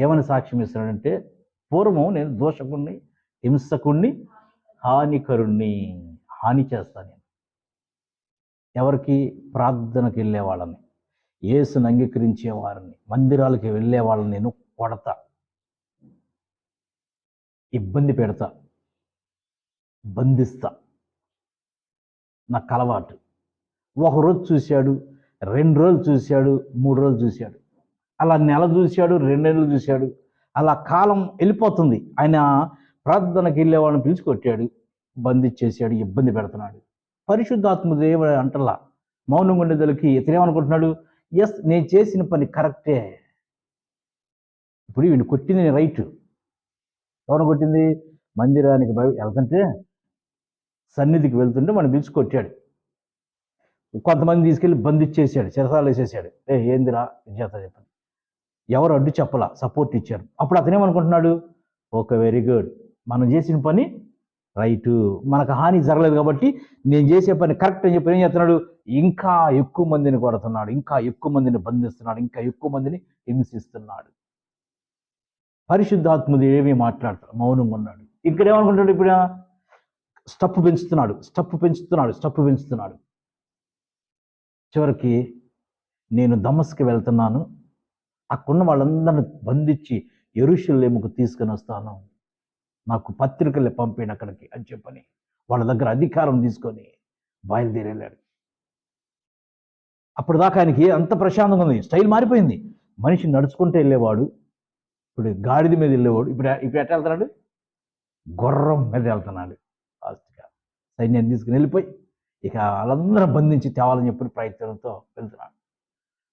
ఏమని సాక్ష్యం ఇస్తున్నాడంటే పూర్వం నేను దోషకుణ్ణి హింసకుణ్ణి హానికరుణ్ణి హాని చేస్తాను నేను. ఎవరికి? ప్రార్థనకు వెళ్ళే వాళ్ళని. ఏసును అంగీకరించే వారిని. మందిరాలకి వెళ్ళే వాళ్ళని నేను కొడతా. ఇబ్బంది పెడతా. బంధిస్తా. నాకు అలవాటు. ఒకరోజు చూశాడు రెండు రోజులు చూశాడు మూడు రోజులు చూశాడు. అలా నెల చూశాడు రెండు నెలలు చూశాడు. అలా కాలం వెళ్ళిపోతుంది. ఆయన ప్రార్థనకి వెళ్ళేవాడిని పిలుచుకొట్టాడు. పిలిచి కొట్టాడు బంధించేసాడు ఇబ్బంది పెడుతున్నాడు. పరిశుద్ధాత్మ దేవుడు అంటలా మౌనం ఉండేదలకి ఇతనేమనుకుంటున్నాడు ఎస్ నేను చేసిన పని కరెక్టే. ఇప్పుడు వీడిని కొట్టింది రైట్. ఎవరు కొట్టింది? మందిరానికి బయ వెళ్తుంటే సన్నిధికి వెళ్తుంటే మనం పిలిచి కొట్టాడు కొంతమంది తీసుకెళ్ళి బంధించేసాడు చిరసాలు వేసేసాడు. ఏ ఏందిరా? విజేత చెప్పండి ఎవరు అడ్డు చెప్పలా సపోర్ట్ ఇచ్చారు. అప్పుడు అతనేమనుకుంటున్నాడు ఓకే వెరీ గుడ్ మనం చేసిన పని రైటు మనకు హాని జరగలేదు కాబట్టి నేను చేసే పని కరెక్ట్ అని చెప్పి ఏం చేస్తున్నాడు? ఇంకా ఎక్కువ మందిని కొడుతున్నాడు ఇంకా ఎక్కువ మందిని బంధిస్తున్నాడు ఇంకా ఎక్కువ మందిని హింసిస్తున్నాడు. పరిశుద్ధాత్ముడు ఏమీ మాట్లాడతాడు? మౌనంగా ఉన్నాడు. ఇక్కడ ఏమనుకుంటాడు ఇప్పుడు? స్టప్ పెంచుతున్నాడు స్టప్ పెంచుతున్నాడు స్టప్ పెంచుతున్నాడు. చివరికి నేను దమస్కి వెళ్తున్నాను. అక్కడున్న వాళ్ళందరిని బంధించి ఎరుషులేముకు తీసుకొని వస్తాను. నాకు పత్రికలు పంపిన అక్కడికి అని చెప్పని వాళ్ళ దగ్గర అధికారం తీసుకొని బయలుదేరి అప్పుడు దాకా ఆయనకి అంత ప్రశాంతంగా ఉంది. స్టైల్ మారిపోయింది. మనిషి నడుచుకుంటూ వెళ్ళేవాడు ఇప్పుడు గాడిద మీద వెళ్ళేవాడు ఇప్పుడు ఇప్పుడు ఎట్లా వెళ్తున్నాడు? గుర్రం మీద వెళ్తున్నాడు ఫాస్ట్గా సైన్యం తీసుకుని వెళ్ళిపోయి ఇక వాళ్ళందరం బంధించి తేవాలని చెప్పిన ప్రయత్నంతో వెళ్తున్నాడు.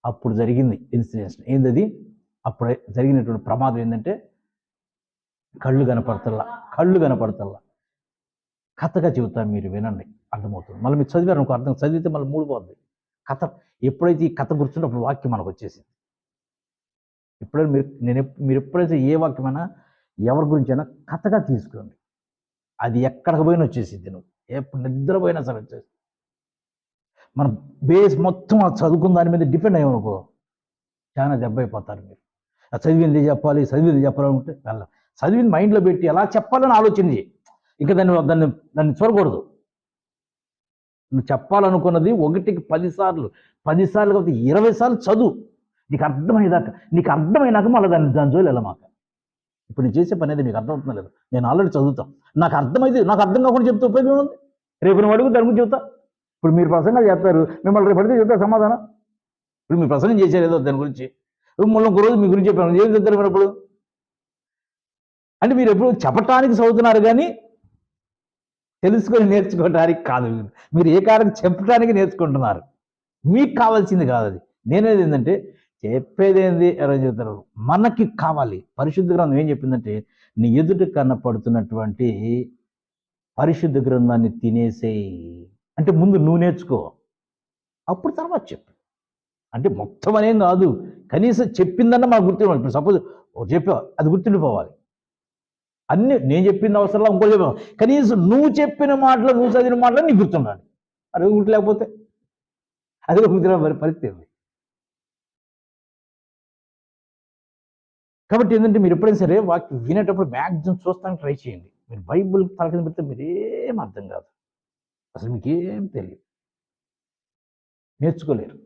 అప్పుడు జరిగింది ఇన్సిడెంట్స్ ఏందది? అప్పుడు జరిగినటువంటి ప్రమాదం ఏంటంటే కళ్ళు కనపడతల్లా కళ్ళు కనపడతల్లా. కథగా చెబుతాను మీరు వినండి అర్థమవుతుంది. మళ్ళీ మీరు చదివారు అనుకో అర్థం చదివితే మళ్ళీ మూడు పోద్ది కథ ఎప్పుడైతే ఈ కథ గుర్తుంటే అప్పుడు వాక్యం మనకు వచ్చేసింది. ఎప్పుడైనా మీరు నేను మీరు ఎప్పుడైతే ఏ వాక్యమైనా ఎవరి గురించి అయినా కథగా తీసుకోండి. అది ఎక్కడికి పోయినా వచ్చేసింది నువ్వు. ఎప్పుడు నిద్రపోయినా సరే వచ్చేసి మన బేస్ మొత్తం ఆ చదువుకున్న దాని మీద డిపెండ్ అయ్యామనుకో చాలా దెబ్బ అయిపోతారు మీరు. ఆ చదివింది చెప్పాలి చదివింది చెప్పాలనుకుంటే వెళ్ళ. చదివింది మైండ్లో పెట్టి ఎలా చెప్పాలని ఆలోచన ఇంకా దాన్ని దాన్ని దాన్ని చూడకూడదు. నువ్వు చెప్పాలనుకున్నది ఒకటికి పది సార్లు పది సార్లు కాకపోతే ఇరవై సార్లు చదువు. నీకు అర్థమయ్యేదాకా నీకు అర్థమైనాక మళ్ళీ దాన్ని దాని జోలి వెళ్ళమాక ఇప్పుడు నేను చేసే పని అయితే మీకు అర్థమవుతుందా లేదు. నేను ఆల్రెడీ చదువుతాను నాకు అర్థమైతే నాకు అర్థం కాకుండా చెప్తే ఉపయోగం ఉంది రేపు నువ్వు అడుగు దాని గురించి చెప్తా. ఇప్పుడు మీరు ప్రసంగా చేస్తారు మిమ్మల్ని రేపు పడితే చెప్తారు సమాధానం. ఇప్పుడు మీరు ప్రసంగం చేశారు ఏదో దాని గురించి. మళ్ళీ ఒక రోజు మీ గురించి చెప్పాను. ఏం చెప్తారు మీరు అప్పుడు? అంటే మీరు ఎప్పుడు చెప్పటానికి చదువుతున్నారు కానీ తెలుసుకొని నేర్చుకోవడానికి కాదు. మీరు. ఏ కారణం చెప్పడానికి నేర్చుకుంటున్నారు? మీకు కావాల్సింది కాదు అది. నేనేది ఏంటంటే చెప్పేది ఏంది? ఎవరో చెప్తారు. మనకి కావాలి. పరిశుద్ధ గ్రంథం ఏం చెప్పిందంటే నీ ఎదుట కనపడుతున్నటువంటి పరిశుద్ధ గ్రంథాన్ని తినేసేయి. అంటే ముందు నువ్వు నేర్చుకో. అప్పుడు తర్వాత చెప్పు. అంటే మొత్తం అనేది కాదు. కనీసం చెప్పిందన్న మాకు గుర్తుండాలి ఇప్పుడు సపోజ్ చెప్పావు అది గుర్తుండిపోవాలి. అన్ని నేను చెప్పింది అవసరంలో ఇంకో చెప్పావు కనీసం నువ్వు చెప్పిన మాటలు నువ్వు చదివిన మాటలు నీకు గుర్తుండాలి. అది గుర్తు లేకపోతే అది కూడా మరి పరిస్థితి కాబట్టి ఏంటంటే మీరు ఎప్పుడైనా సరే వాక్యం వినేటప్పుడు మ్యాక్సిమం చూస్తానికి ట్రై చేయండి. మీరు బైబుల్ తలకింద పెడితే మీరేం అర్థం కాదు. అసలు మీకు ఏం తెలియదు నేర్చుకోలేరు.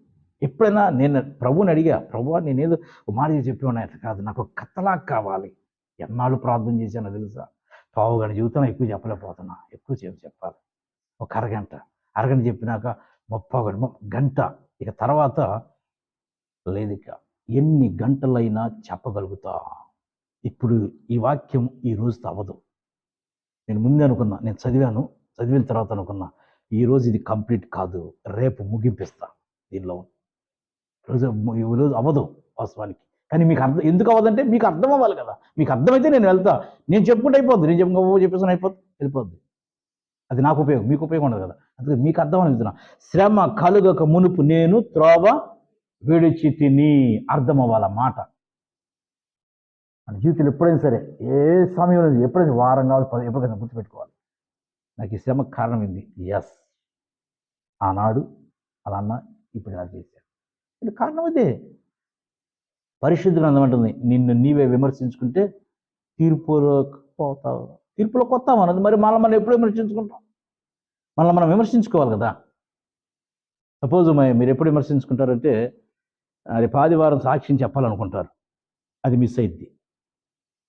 ఎప్పుడైనా నేను ప్రభుని అడిగా ప్రభు నేనేదో ఒక మాట చెప్పి ఉన్నా కాదు. నాకు కథలా కావాలి. ఎన్నాళ్ళు ప్రార్థన చేశానో తెలుసా? పావు గంట జీవితం ఎక్కువ చెప్పలేకపోతున్నా. ఎక్కువ సేపు చెప్పాలి. ఒక అరగంట. అరగంట చెప్పినాక ముప్పై గంట గంట. ఇక తర్వాత లేదు ఇక. ఎన్ని గంటలైనా చెప్పగలుగుతా. ఇప్పుడు ఈ వాక్యం ఈ రోజుతో అవ్వదు. నేను ముందే అనుకున్నా. నేను చదివాను. చదివిన తర్వాత అనుకున్నా. ఈ రోజు ఇది కంప్లీట్ కాదు. రేపు ముగింపిస్తా దీనిలో. రోజు ఈ రోజు అవ్వదు వాస్తవానికి. కానీ మీకు అర్థం ఎందుకు అవ్వదంటే మీకు అర్థం అవ్వాలి కదా. మీకు అర్థమైతే నేను వెళ్తా. నేను చెప్పుకుంటే అయిపోద్ది. నేను చెప్పు చెప్పేసాను అయిపోద్ది వెళ్ళిపోద్ది. అది నాకు ఉపయోగం మీకు ఉపయోగం ఉండదు కదా. అందుకే మీకు అర్థం అని చెప్తున్నా. శ్రమ కలుగక మునుపు నేను త్రోవ విడిచి తిని అర్థం అవ్వాలి మాట. మన జీవితంలో ఎప్పుడైనా సరే ఏ సమయంలో ఎప్పుడైనా వారం కావాలి పది ఎప్పుడైనా గుర్తుపెట్టుకోవాలి. నాకు ఈ శ్రమ కారణం ఏంది ఎస్ ఆనాడు అలా అన్న ఇప్పుడు ఇలా చేశాను ఇది కారణం అదే పరిశుద్ధులు అందమంటుంది నిన్ను నీవే విమర్శించుకుంటే తీర్పులో పోతావు. తీర్పులో వస్తాం అన్నది మరి మళ్ళీ మనం ఎప్పుడు విమర్శించుకుంటాం? మళ్ళీ మనం విమర్శించుకోవాలి కదా. సపోజ్ మీరు ఎప్పుడు విమర్శించుకుంటారంటే అది ఆదివారం సాక్ష్యం చెప్పాలనుకుంటారు. అది మిస్ అయింది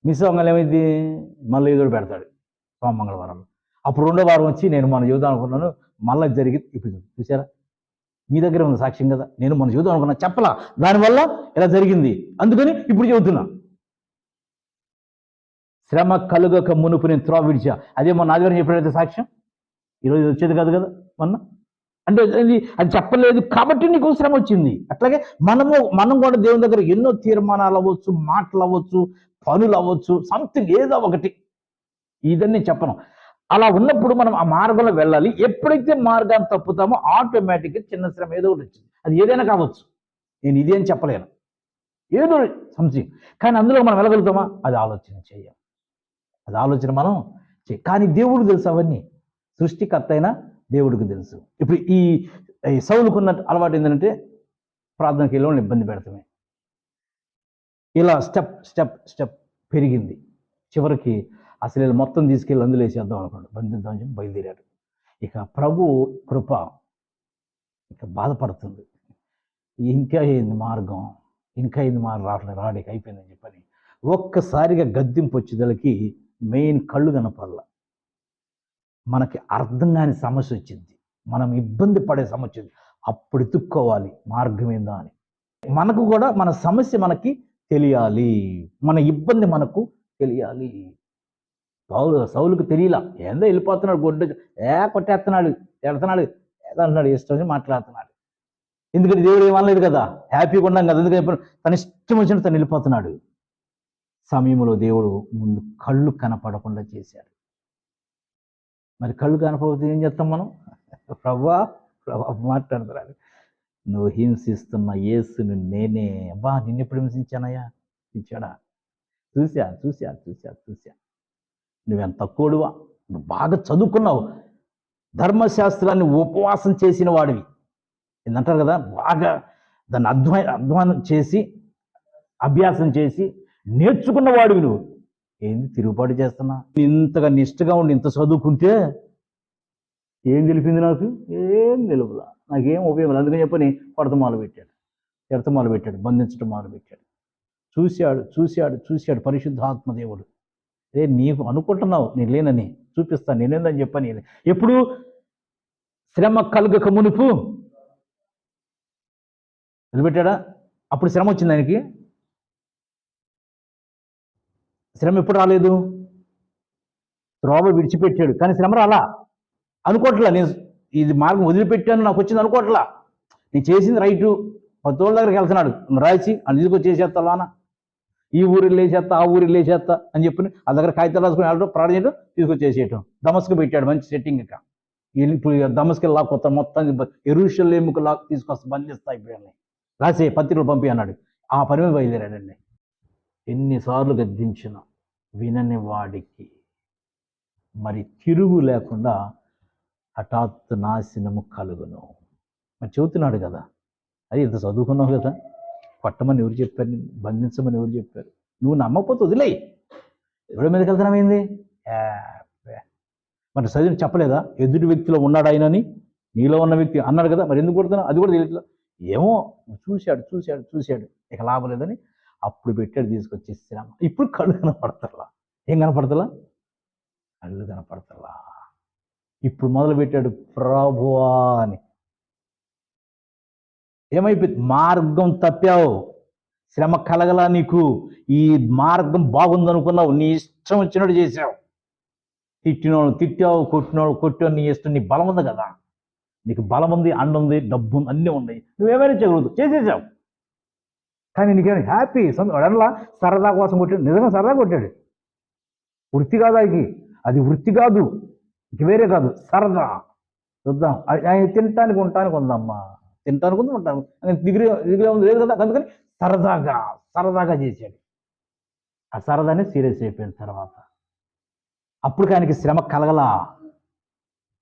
మిస్ అవ్వగానే ఏమైంది మళ్ళీ ఏదో పెడతాడు. సోమ మంగళవారంలో అప్పుడు రెండో వారం వచ్చి నేను మన చూద్దాం అనుకున్నాను మళ్ళీ జరిగింది ఇప్పుడు చూసారా మీ దగ్గర ఉంది సాక్ష్యం కదా నేను మన చూద్దాం అనుకున్నా చెప్పలా. దానివల్ల ఇలా జరిగింది? అందుకని ఇప్పుడు చెబుతున్నా. శ్రమ కలుగక మునుపు నేను త్రోవ విడిచా. అదే మొన్న ఆదివారం చెప్పినట్లయితే సాక్ష్యం? ఈరోజు వచ్చేది కాదు కదా మొన్న? అంటే అది అది చెప్పలేదు కాబట్టి నీకు శ్రమ వచ్చింది. అట్లాగే మనము మనం కూడా దేవుని దగ్గర ఎన్నో తీర్మానాలు అవ్వచ్చు మాటలు అవ్వచ్చు పనులు అవ్వచ్చు సంథింగ్ ఏదో ఒకటి. ఇదని నేను చెప్పను. అలా ఉన్నప్పుడు మనం ఆ మార్గంలో వెళ్ళాలి. ఎప్పుడైతే మార్గాన్ని తప్పుతామో ఆటోమేటిక్గా చిన్న శ్రమ ఏదో ఒకటి వచ్చింది. అది ఏదైనా కావచ్చు. నేను ఇది అని చెప్పలేను. ఏదో సంశయం కానీ అందులో మనం వెళ్ళగలుగుతామా? అది ఆలోచన చేయం. అది ఆలోచన మనం చేయ. కానీ దేవుడికి తెలుసు అవన్నీ. సృష్టికర్త అయినా దేవుడికి తెలుసు. ఇప్పుడు ఈ సౌలుకున్న అలవాటు ఏంటంటే ప్రార్థనకి వెళ్ళడం ఇబ్బంది పెడతామే. ఇలా స్టెప్ స్టెప్ స్టెప్ పెరిగింది. చివరికి అసలు వీళ్ళు మొత్తం తీసుకెళ్ళి అందులో వేసేద్దాం అనుకోండి బంధిద్దాం చెప్పి బయలుదేరాడు. ఇక ప్రభు కృప ఇక బాధపడుతుంది. ఇంకా ఏంది మార్గం? ఇంకా ఏంది మార్గం రావట్లేదు రాడికి అయిపోయిందని చెప్పని ఒక్కసారిగా గద్దింపు వచ్చేదలకి మెయిన్ కళ్ళు కనపడల. మనకి అర్థం కాని సమస్య వచ్చింది. మనం ఇబ్బంది పడే సమస్య వచ్చింది. అప్పుడు ఎత్తుక్కోవాలి మార్గం ఏందా అని. మనకు కూడా మన సమస్య మనకి తెలియాలి. మన ఇబ్బంది మనకు తెలియాలి. సౌలు సౌలుకు తెలియలా. ఏందో వెళ్ళిపోతున్నాడు గొడ్డు ఏ కొట్టేస్తున్నాడు ఎడుతున్నాడు ఏదో అంటున్నాడు ఇష్టం మాట్లాడుతున్నాడు. ఎందుకంటే దేవుడు ఏమనలేదు కదా? హ్యాపీగా ఉన్నాం కదా? ఎందుకంటే తన ఇష్టం వచ్చినట్టు తను వెళ్ళిపోతున్నాడు. సమయంలో దేవుడు ముందు కళ్ళు కనపడకుండా చేశాడు. మరి కళ్ళు కనపడితే ఏం చేస్తాం మనం? ప్రభా ప్రభా మాట్లాడుతున్నాడు. నువ్వు హింసిస్తున్న యేసును నేనే. అబ్బా నిన్ను ఎప్పుడు హింసించానయ్యా? ఇచ్చాడా చూసా చూసా చూసా చూసా నువ్వెంత తక్కువడువా నువ్వు బాగా చదువుకున్నావు. ధర్మశాస్త్రాన్ని ఉపవాసం చేసిన వాడివి. ఏంటంటారు కదా బాగా దాన్ని అధ్వా అధ్వానం చేసి అభ్యాసం చేసి నేర్చుకున్న వాడివి నువ్వు. ఏంది తిరుగుబాటు చేస్తున్నా? ఇంతగా నిష్ఠగా ఉండి ఇంత చదువుకుంటే ఏం తెలిపింది నాకు? ఏం తెలుపులా. నాకేం ఉపయోగం అందుకని చెప్పని కొడతమాలు పెట్టాడు. ఎడతమాలు పెట్టాడు. బంధించడం మొదలు పెట్టాడు. చూశాడు చూశాడు చూశాడు పరిశుద్ధాత్మదేవుడు దేవుడు నీకు అనుకుంటున్నావు నేను లేనని చూపిస్తాను నేనేందని చెప్పని. ఎప్పుడు శ్రమ కలుగక మునుపు వదిలిపెట్టాడా అప్పుడు శ్రమ వచ్చింది ఆయనకి? శ్రమ ఎప్పుడు రాలేదు? త్రోవ విడిచిపెట్టాడు కానీ శ్రమ రాలా? అనుకోవట్లా నేను ఇది మార్గం వదిలిపెట్టాను నాకు వచ్చింది అనుకోవట్లా? నేను చేసింది రైటు. పత్తోళ్ళ దగ్గరికి వెళ్తున్నాడు రాసి అని తీసుకొచ్చి చేసేస్తా లానా ఈ ఊరు లేచేస్తా ఆ ఊరు లేచేస్తా అని చెప్పి ఆ దగ్గర కాగితాలు రాసుకుని వెళ్ళడం ప్రాణం చేయడం తీసుకొచ్చేసేయటం. దమస్కు పెట్టాడు మంచి సెట్టింగ్ ఇక. ఇప్పుడు దమస్కి లా కొత్త మొత్తం ఎరుషలేముకు లా తీసుకొస్తా బంధిస్తా ఇప్పుడు రాసే పత్రికలు పంపి అన్నాడు. ఆ పని మీద బయలుదేరాడండి. ఎన్నిసార్లు గద్దించిన వినని వాడికి మరి తిరుగు లేకుండా హఠాత్తు నాశనము కలుగును. మరి చెబుతున్నాడు కదా. అది ఇంత చదువుకున్నావు కదా? కొట్టమని ఎవరు చెప్పారు? నిన్ను? బంధించమని ఎవరు చెప్పారు? నువ్వు నమ్మకపోతే వదిలేయి. ఎవరి మీదకి వెళ్తున్నామేంది ఏంది? ఏ. మరి చెప్పలేదా? ఎదుటి వ్యక్తిలో ఉన్నాడు ఆయనని? నీలో ఉన్న వ్యక్తి అన్నాడు కదా మరి ఎందుకు కొడుతున్నావు? అది కూడా తెలియట్లేదు ఏమో చూశాడు చూశాడు చూశాడు. ఇక లాభం లేదని అప్పుడు పెట్టాడు తీసుకొచ్చి శ్రమ ఇప్పుడు కళ్ళు కనపడతలా. ఏం కనపడతలా? కళ్ళు కనపడతలా. ఇప్పుడు మొదలు పెట్టాడు ప్రభువా అని. ఏమైపోయింది? మార్గం తప్పావు. శ్రమ కలగలా నీకు. ఈ మార్గం బాగుందనుకున్నావు. నీ ఇష్టం వచ్చినట్టు చేసావు తిట్టినోడు తిట్టావు కొట్టినోడు కొట్టావు. నీ ఇష్టం నీ బలం ఉంది కదా. నీకు బలం ఉంది అండ ఉంది డబ్బు ఉంది అన్నీ ఉన్నాయి. నువ్వేమైనా చేయగలదు చేసేసావు. కానీ నీకేమైనా హ్యాపీ? అడలా సరదా కోసం కొట్టాడు. నిజంగా సరదా కొట్టాడు. వృత్తి కాదు అది అది వృత్తి కాదు. ఇక వేరే కాదు. సరదా. చూద్దాం. ఆయన తినటానికి ఉండటానికి ఉందమ్మా. తింటాను ఉంది ఉంటాను డిగ్రీ డిగ్రీ ఉంది లేదు కదా? అందుకని సరదాగా సరదాగా చేశాడు. ఆ సరదానే సీరియస్ అయిపోయిన తర్వాత అప్పుడు ఆయనకి శ్రమ కలగలా.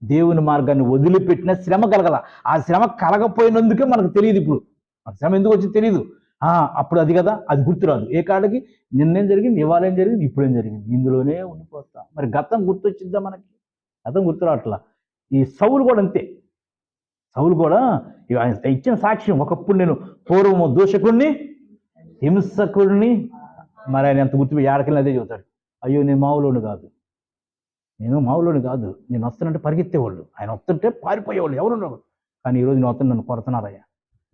దేవుని మార్గాన్ని వదిలిపెట్టిన శ్రమ కలగల. ఆ శ్రమ కలగపోయినందుకే మనకు తెలియదు ఇప్పుడు. శ్రమ ఎందుకు వచ్చింది తెలియదు ఆ, అప్పుడు అది కదా? అది గుర్తురాదు. ఏ కాడికి? నిన్నేం జరిగింది? ఇవాళ ఏం జరిగింది? ఇప్పుడేం జరిగింది? ఇందులోనే ఉండిపోతాం. మరి గతం గుర్తొచ్చిద్దా మనకి? గతం గుర్తురావట్లా ఈ సౌలు కూడా అంతే. సౌలు కూడా ఆయన ఇచ్చిన సాక్ష్యం ఒకప్పుడు నేను పూర్వము దూషకుడిని హింసకుడిని మరి ఆయన ఎంత గుర్తు ఏడకెళ్ళి అదే చెబుతాడు. అయ్యో నేను మావులోని కాదు. నేను మావులోని కాదు. నేను వస్తానంటే పరిగెత్తేవాళ్ళు. ఆయన వస్తుంటే పారిపోయేవాళ్ళు. ఎవరు ఉండరు. కానీ ఈరోజు నేను వస్తున్న నన్ను కొడుతున్నారయ్యా.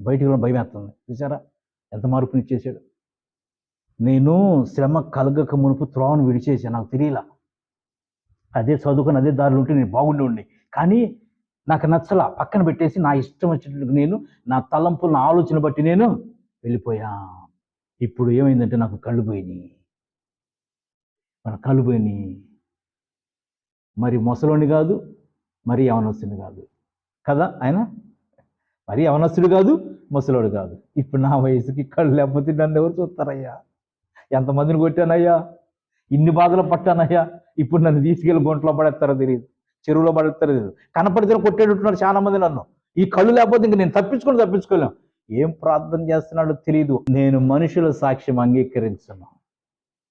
బయటికి కూడా భయం వేస్తుంది. చూసారా ఎంత మార్పునిచ్చేసాడు నేను శ్రమ కలగక మునుపు త్రోవను విడిచేసాను నాకు తెలియలా. అదే చదువుకొని అదే దారిలో ఉంటే నేను బాగుండి ఉండి కానీ నాకు నచ్చలా పక్కన పెట్టేసి నా ఇష్టం వచ్చినట్టు నేను నా తలంపులు నా ఆలోచన బట్టి నేను వెళ్ళిపోయా. ఇప్పుడు ఏమైందంటే నాకు కళ్ళు పోయినాయి. మన కళ్ళు పోయినాయి. మరి ముసలోని కాదు మరి యవనస్తుని కాదు. కదా ఆయన? మరి యవనస్తుడు కాదు ముసలోడు కాదు. ఇప్పుడు నా వయసుకి కళ్ళు లేకపోతే నన్ను ఎవరు చూస్తారయ్యా? ఎంతమందిని కొట్టానయ్యా? ఇన్ని బాధలు పట్టానయ్యా? ఇప్పుడు నన్ను తీసుకెళ్ళి గుంట్లో పడేస్తారో తెలియదు. చెరువులో పడతలేదు కనపడితే కొట్టేటట్టున్నారు చాలా మంది నన్ను. ఈ కళ్ళు లేకపోతే ఇంక నేను తప్పించుకొని తప్పించుకోలేం. ఏం ప్రార్థన చేస్తున్నాడో తెలియదు నేను మనుషుల సాక్ష్యం అంగీకరించను.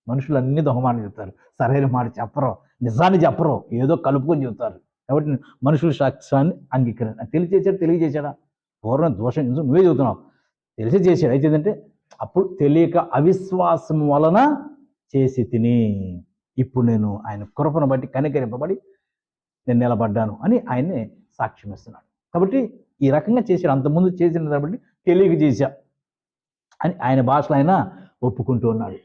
మనుషులు అన్ని దొంగమాటలు చెప్తారు. సరైన మాట చెప్పరు. నిజాన్ని చెప్పరు. ఏదో కలుపుకొని చెబుతారు. కాబట్టి మనుషుల సాక్ష్యాన్ని అంగీకరణ తెలియచేశాడు? తెలియజేశాడా? పూర్ణ దోషం నువ్వే చెబుతున్నావు? తెలిసి చేశాడు. అయితే ఏంటంటే అప్పుడు తెలియక అవిశ్వాసం వలన చేసి తిని ఇప్పుడు నేను ఆయన కృపను బట్టి కనికరింపబడి నేను నిలబడ్డాను అని ఆయన్ని సాక్ష్యం ఇస్తున్నాడు. కాబట్టి ఈ రకంగా చేశాడు. అంతకుముందు చేసిన కాబట్టి తెలియజేశా చేశా అని ఆయన భాషలో ఆయన ఒప్పుకుంటూ ఉన్నాడు.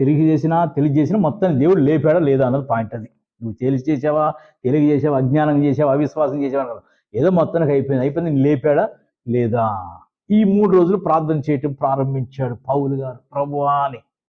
తెలియజేసినా తెలియజేసినా మొత్తం దేవుడు లేపాడా లేదా అన్నది పాయింట్ అది. నువ్వు తెలిసి తెలియజేసావా అజ్ఞానం చేసావా అవిశ్వాసం చేసావా ఏదో మొత్తానికి అయిపోయింది. అయిపోయింది. నేను లేపాడా లేదా? ఈ మూడు రోజులు ప్రార్థన చేయటం ప్రారంభించాడు పౌలు గారు. ప్రభు అని.